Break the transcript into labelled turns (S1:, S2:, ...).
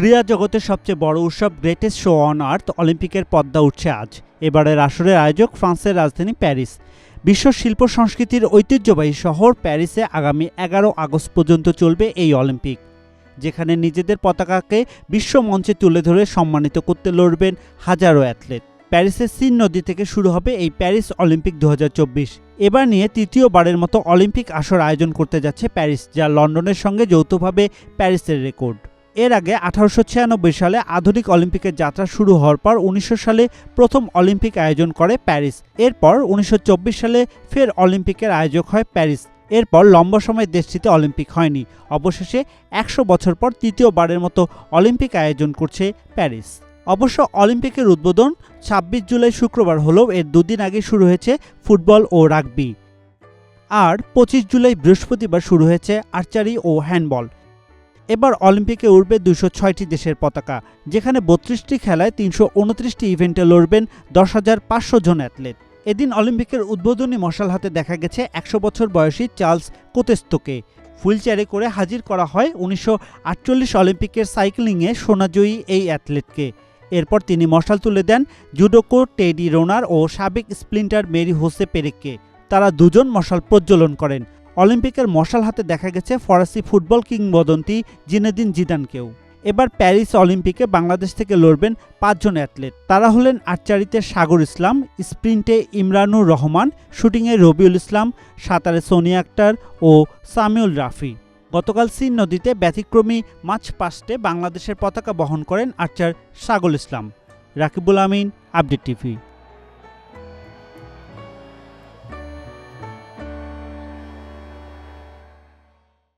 S1: ক্রীড়া জগতের সবচেয়ে বড় উৎসব গ্রেটেস্ট শো অন আর্থ অলিম্পিকের পদ্মা উঠছে আজ। এবারের আসরের আয়োজক ফ্রান্সের রাজধানী প্যারিস। বিশ্ব শিল্প সংস্কৃতির ঐতিহ্যবাহী শহর প্যারিসে আগামী এগারো আগস্ট পর্যন্ত চলবে এই অলিম্পিক, যেখানে নিজেদের পতাকাকে বিশ্ব মঞ্চে তুলে ধরে সম্মানিত করতে লড়বেন হাজারো অ্যাথলেট। প্যারিসের সিন নদী থেকে শুরু হবে এই প্যারিস অলিম্পিক দু হাজার চব্বিশ। এবার নিয়ে তৃতীয়বারের মতো অলিম্পিক আসর আয়োজন করতে যাচ্ছে প্যারিস, যা লন্ডনের সঙ্গে যৌথভাবে প্যারিসের রেকর্ড। এর আগে আঠারোশো ছিয়ানব্বই সালে আধুনিক অলিম্পিকের যাত্রা শুরু হওয়ার পর উনিশশো সালে প্রথম অলিম্পিক আয়োজন করে প্যারিস। এরপর উনিশশো চব্বিশ সালে ফের অলিম্পিকের আয়োজক হয় প্যারিস। এরপর লম্বা সময় দেশটিতে অলিম্পিক হয়নি। অবশেষে একশো বছর পর তৃতীয়বারের মতো অলিম্পিক আয়োজন করছে প্যারিস। অবশ্য অলিম্পিকের উদ্বোধন ছাব্বিশ জুলাই শুক্রবার হলেও এর দুদিন আগে শুরু হয়েছে ফুটবল ও রাগবি। আর পঁচিশ জুলাই বৃহস্পতিবার শুরু হয়েছে আর্চারি ও হ্যান্ডবল। এবার অলিম্পিকে উঠবে দুশো ছয়টি দেশের পতাকা, যেখানে বত্রিশটি খেলায় তিনশো উনত্রিশটি ইভেন্টে লড়বেন দশ হাজার পাঁচশো জন অ্যাথলেট। এদিন অলিম্পিকের উদ্বোধনী মশাল হাতে দেখা গেছে একশো বছর বয়সী চার্লস কোতেস্তোকে। হুইলচেয়ারে করে হাজির করা হয় উনিশশো আটচল্লিশ অলিম্পিকের সাইক্লিংয়ে সোনাজয়ী এই অ্যাথলেটকে। এরপর তিনি মশাল তুলে দেন জুডোকো টেডি রোনার ও সাবেক স্প্লিন্টার মেরি হোসে পেরেককে। তারা দুজন মশাল প্রজ্বলন করেন। অলিম্পিকের মশাল হাতে দেখা গেছে ফরাসি ফুটবল কিংবদন্তি জিনেদিন জিদানকেও। এবার প্যারিস অলিম্পিকে বাংলাদেশ থেকে লড়বেন পাঁচজন অ্যাথলেট। তারা হলেন আর্চারিতে সাগর ইসলাম, স্প্রিন্টে ইমরানুর রহমান, শুটিংয়ে রবিউল ইসলাম, সাঁতারে সোনিয়া আক্তার ও সামিউল রাফি। গতকাল সিন নদীতে ব্যতিক্রমী মাছ পাস্টে বাংলাদেশের পতাকা বহন করেন archer Sagar Islam. Rakibul Amin, update TV.